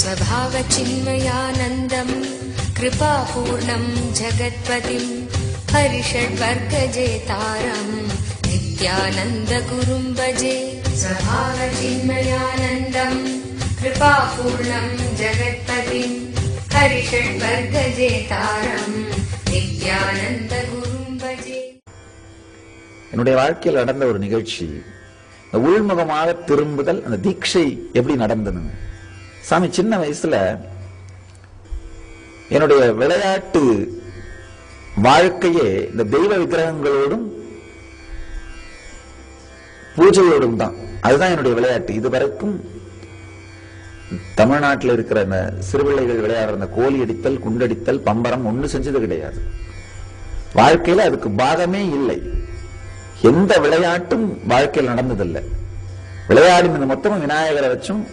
स्वभावचिन्मयानन्दम् कृपापूर्णम् जगत्पतिम् हरिषड्वर्गजेतारम् नित्यानन्दगुरुम् भजे स्वभावचिन्मयानन्दम् कृपापूर्णम् जगत्पतिम् हरिषड्वर्गजेतारम् नित्यानन्दगुरुम् भजे என்னுடைய வாழ்க்கையில் நடந்த ஒரு நிகழ்ச்சி இந்த உள்முகமாக திரும்புதல் அந்த தீட்சை எப்படி நடந்ததுன்னு சாமி சின்ன வயசுல என்னுடைய விளையாட்டு வாழ்க்கையே இந்த தெய்வ விக்கிரகங்களோடும் பூஜையோடும் தான். அதுதான் என்னுடைய விளையாட்டு. இது வரைக்கும் தமிழ்நாட்டில் இருக்கிற அந்த சிறுபிள்ளைகள் விளையாடுற அந்த கோலி அடித்தல் குண்டடித்தல் பம்பரம் ஒன்று செஞ்சது கிடையாது. வாழ்க்கையில அதுக்கு பாகமே இல்லை. எந்த விளையாட்டும் வாழ்க்கையில் நடந்ததில்லை. விளையாடினது மொத்தமும் விநாயகரை வச்சும்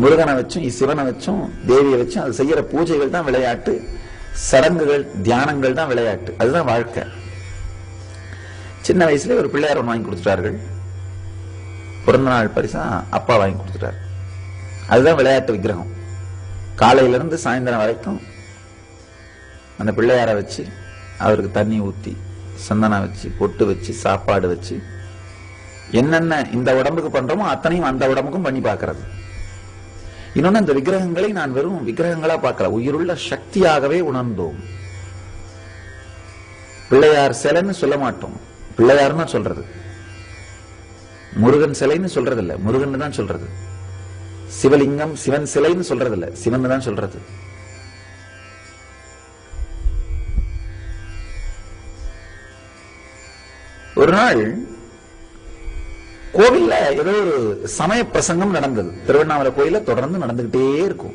முருகனை வச்சும் சிவனை வச்சும் தேவியை வச்சும் அது செய்யற பூஜைகள் தான் விளையாட்டு. சடங்குகள் தியானங்கள் தான் விளையாட்டு. அதுதான் வாழ்க்கை. சின்ன வயசுல ஒரு பிள்ளையார் ஒன்று வாங்கி கொடுத்துட்டார்கள். பிறந்த நாள் பரிசா அப்பா வாங்கி கொடுத்துட்டார். அதுதான் விளையாட்டு விக்கிரகம். காலையில இருந்து சாயந்தரம் வரைக்கும் அந்த பிள்ளையாரை வச்சு அவருக்கு தண்ணி ஊத்தி சந்தனம் வச்சு பொட்டு வச்சு சாப்பாடு வச்சு என்னென்ன இந்த உடம்புக்கு பண்ணுறோமோ அத்தனையும் அந்த உடம்புக்கும் பண்ணி பார்க்கறது. இன்னொன்னு அந்த விக்கிரகங்களை நான் வெறும் விக்கிரகங்களா பார்க்கல. உயிருள்ள சக்தியாகவே உணர்ந்தோம். பிள்ளையார் சிலைன்னு சொல்ல மாட்டோம். பிள்ளையார்னு சொல்றது. முருகன் சிலைன்னு சொல்றது இல்ல முருகன் தான் சொல்றது. சிவலிங்கம் சிவன் சிலைன்னு சொல்றது இல்ல சிவன் தான் சொல்றது. ஒரு நாள் கோவில்ல ஏதோ ஒரு சமய பிரசங்கம் நடந்தது. திருவண்ணாமலை கோயில தொடர்ந்து நடந்துகிட்டே இருக்கும்.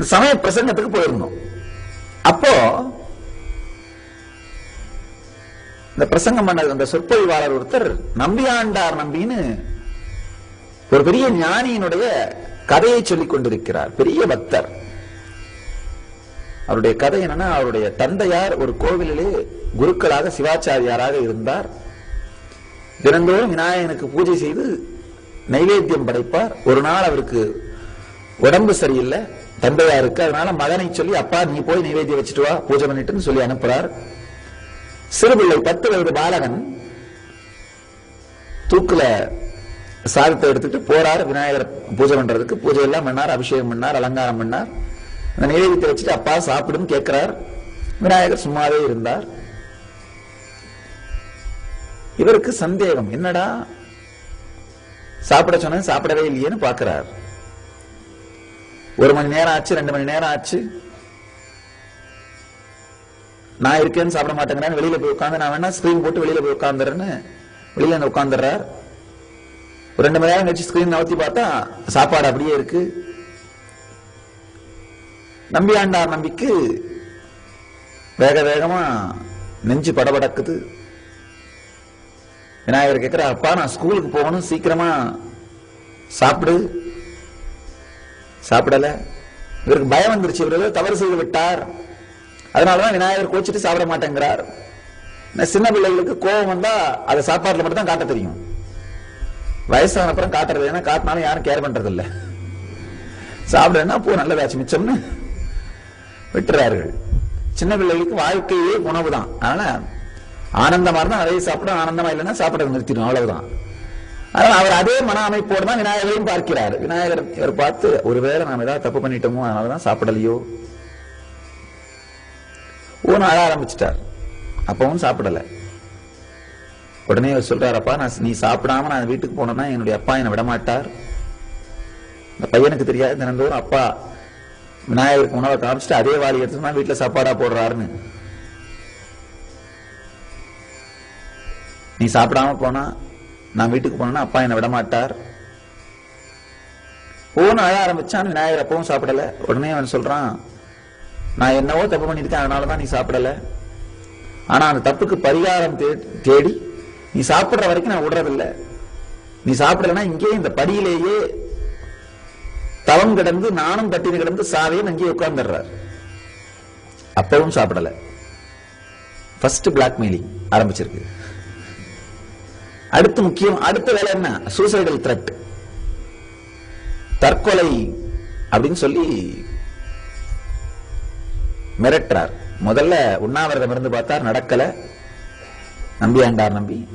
சமய பிரசங்கத்துக்கு போயிருந்தோம். அப்போ இந்த பிரசங்கம் பண்ணது அந்த சொற்பொழிவாளர் ஒருத்தர் நம்பியாண்டார் நம்பின்னு ஒரு பெரிய ஞானியினுடைய கதையை சொல்லிக் கொண்டிருக்கிறார். பெரிய பக்தர். அவருடைய கதை என்னன்னா அவருடைய தந்தையார் ஒரு கோவிலிலே குருக்களாக சிவாச்சாரியாராக இருந்தார். தினந்தோறும் விநாயகனுக்கு பூஜை செய்து நைவேத்தியம் படைப்பார். ஒரு நாள் அவருக்கு உடம்பு சரியில்லை. தந்தையா இருக்கு அதனால மகனை சொல்லி அப்பா நீ போய் நைவேத்தியம் வச்சுட்டு வா பூஜை பண்ணிட்டுன்னு சொல்லி அனுப்புறார். சிறுபிள்ளை பத்து வயது பாலகன் தூக்குல சாதத்தை எடுத்துட்டு போறார். விநாயகர் பூஜை பண்றதுக்கு பூஜை எல்லாம் பண்ணார் அபிஷேகம் பண்ணார் அலங்காரம் பண்ணார். அந்த நைவேத்தியத்தை வச்சுட்டு அப்பா சாப்பிடும் கேட்கிறார் விநாயகர் சும்மாவே இருந்தார். இவருக்கு சந்தேகம். என்னடா? சாப்பிட சொன்ன சாப்பிடவே இல்லையேன்னு பாக்குறார் ஒரு மணி நேரம் ஆச்சு ரெண்டு மணி நேரம் ஆச்சு. நான் இருக்கேன்னு சாப்பிட மாட்டேங்கிறேன் வெளியில போய் உட்காந்து நான் வேணா ஸ்கிரீன் போட்டு வெளியில போய் உட்காந்துறேன்னு வெளியில வந்து உட்காந்துறார். ரெண்டு மணி நேரம் கழிச்சு ஸ்கிரீன் நவத்தி பார்த்தா சாப்பாடு அப்படியே இருக்கு. நம்பி ஆண்டார் நம்பிக்கு வேக வேகமா நெஞ்சு படபடக்குது. விநாயகர் கேட்கிற அப்பா நான் ஸ்கூலுக்கு போகணும் சீக்கிரமா சாப்பிடு. சாப்பிடல. இவருக்கு பயம் வந்துருச்சு. இவர் ஏதோ தவறு செய்து விட்டார். அதனாலதான் விநாயகர் கோச்சிட்டு சாப்பிட மாட்டேங்கிறார். சின்ன பிள்ளைகளுக்கு கோபம் வந்தா அதை சாப்பாட்டுல மட்டும் தான் காட்ட தெரியும். வயசான அப்புறம் காட்டுறது. ஏன்னா காட்டினாலும் யாரும் கேர் பண்றது இல்ல பூ போ நல்லதாச்சு மிச்சம்னு விட்டுறார்கள் சின்ன பிள்ளைகளுக்கு வாழ்க்கையே உணவு தான் அதனால ஆனந்தமா இருந்தா அதே சாப்பிடும் ஆனந்தமா இல்லைன்னா சாப்பிட நிறுத்திடும் அவ்வளவுதான். அதனால அவர் அதே மன அமைப்போடு தான் விநாயகரையும் பார்க்கிறார். விநாயகர் இவர் பார்த்து ஒருவேளை நாம் ஏதாவது தப்பு பண்ணிட்டோமோ அதனாலதான் சாப்பிடலையோ? ஊன அழ ஆரம்பிச்சிட்டார். அப்பவும் சாப்பிடல. உடனே அவர் சொல்றாரப்பா நான் நீ சாப்பிடாம நான் வீட்டுக்கு போனேன்னா என்னுடைய அப்பா என்னை விடமாட்டார். இந்த பையனுக்கு தெரியாது தினந்தோறும் அப்பா விநாயகருக்கு உணவை காமிச்சிட்டு அதே வாலி எடுத்து தான் வீட்டுல சாப்பாடா போடுறாருன்னு. நீ சாப்பிடாம போனா நான் வீட்டுக்கு போனா அப்பா என்னை விட மாட்டார். ஓன்னு அழ ஆரம்பிச்சான் விநாயகர் அப்பவும் சாப்பிடல. உடனே அவன் சொல்றான் நான் என்னவோ தப்பு பண்ணிருக்கேன் அதனாலதான் நீ சாப்பிடல. ஆனா அந்த தப்புக்கு பரிகாரம் தேடி நீ சாப்பிடுற வரைக்கும் நான் விடுறதில்ல. நீ சாப்பிடலன்னா இங்கேயே இந்த படியிலேயே தவம் கிடந்து நானும் பட்டினி கிடந்து சாவையும் அங்கேயே உட்கார்ந்துடுறார். அப்பவும் சாப்பிடல. ஃபர்ஸ்ட் பிளாக்மெயிலிங் ஆரம்பிச்சிருக்கு. அடுத்து முக்கியம் அடுத்த வேலை என்ன? சூசைடல் த்ரெட் தற்கொலை அப்படின்னு சொல்லி மிரட்டுறார். முதல்ல உண்ணாவிரதம் இருந்து பார்த்தார் நடக்கல. நம்பியாண்டார் நம்பி.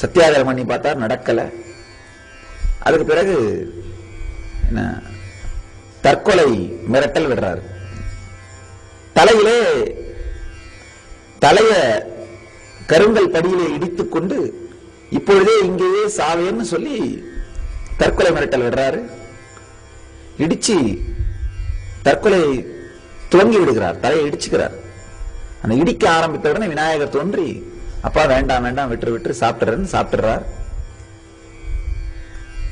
சத்தியாகிரகம் பண்ணி பார்த்தார் நடக்கல. அதுக்கு பிறகு என்ன? தற்கொலை மிரட்டல் விடுறாரு. தலையிலே தலைய கருங்கல் படியிலே இடித்துக் கொண்டு இப்பொழுதே இங்கேயே சாவேன்னு சொல்லி தற்கொலை மிரட்டல் விடுறாரு. இடிச்சு தற்கொலை துவங்கி விடுகிறார் தலையை இடிச்சுக்கிறார். அந்த இடிக்க ஆரம்பித்த உடனே விநாயகர் தோன்றி அப்பா வேண்டாம் வேண்டாம் விட்டு விட்டு சாப்பிட்டுறேன்னு சாப்பிட்டுறார்.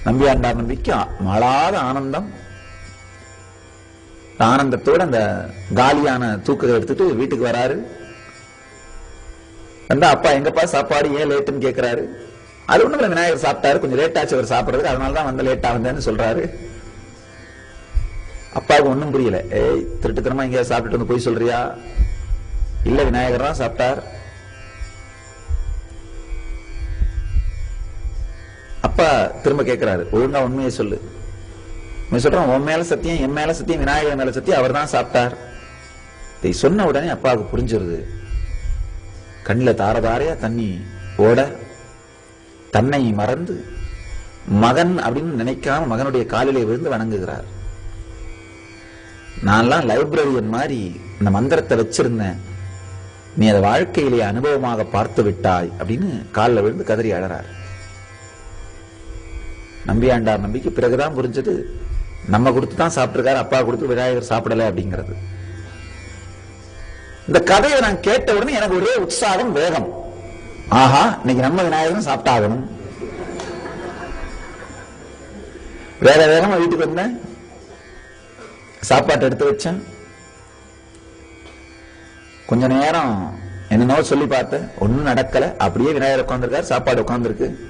நம்பியாண்டார் நம்பிக்கை மாளாத ஆனந்தம். ஆனந்தத்தோட அந்த காலியான தூக்கத்தை எடுத்துட்டு வீட்டுக்கு வராரு. வந்தா அப்பா எங்கப்பா சாப்பாடு ஏன் லேட்டுன்னு கேட்கிறாரு அது ஒண்ணும் இல்ல விநாயகர் சாப்பிட்டாரு கொஞ்சம் லேட் ஆச்சு அவர் சாப்பிடுறதுக்கு அதனால தான் வந்து லேட்டா வந்தேன்னு சொல்றாரு. அப்பாவுக்கு ஒன்றும் புரியல. ஏய் திருட்டுத்தனமா இங்க சாப்பிட்டுட்டு வந்து போய் சொல்றியா? இல்ல விநாயகர் தான் சாப்பிட்டார். அப்பா திரும்ப கேட்கிறாரு ஒழுங்கா உண்மையை சொல்லு. நீ சொல்றான் உன் மேல சத்தியம் என் மேல சத்தியம் விநாயகர் மேல சத்தியம் அவர் தான் சாப்பிட்டார். இதை சொன்ன உடனே அப்பாவுக்கு புரிஞ்சிருது. கண்ணில் தாரதாரையா தண்ணி ஓட தன்னை மறந்து மகன் அப்படின்னு நினைக்காம மகனுடைய காலிலே விழுந்து வணங்குகிறார். நான்லாம் லைப்ரரியன் மாதிரி இந்த மந்திரத்தை வச்சிருந்தேன். நீ அதை வாழ்க்கையிலே அனுபவமாக பார்த்து விட்டாய் அப்படின்னு காலில் விழுந்து கதறி அழறார். நம்பியாண்டார் நம்பிக்கை பிறகுதான் புரிஞ்சது. நம்ம கொடுத்து தான் சாப்பிட்டிருக்காரு அப்பா கொடுத்து விநாயகர் சாப்பிடல அப்படிங்கிறது. இந்த கதையை நான் கேட்ட உடனே எனக்கு ஒரே உற்சாகம் வேகம். ஆஹா இன்னைக்கு நம்ம விநாயகரும் சாப்பிட்டாகணும். வேற வேகமா வீட்டுக்கு வந்தேன். சாப்பாட்டு எடுத்து வச்சேன். கொஞ்ச நேரம் என்னென்னவோ சொல்லி பார்த்தேன். ஒன்னும் நடக்கல. அப்படியே விநாயகர் உட்காந்துருக்காரு சாப்பாடு உட்காந்துருக்கு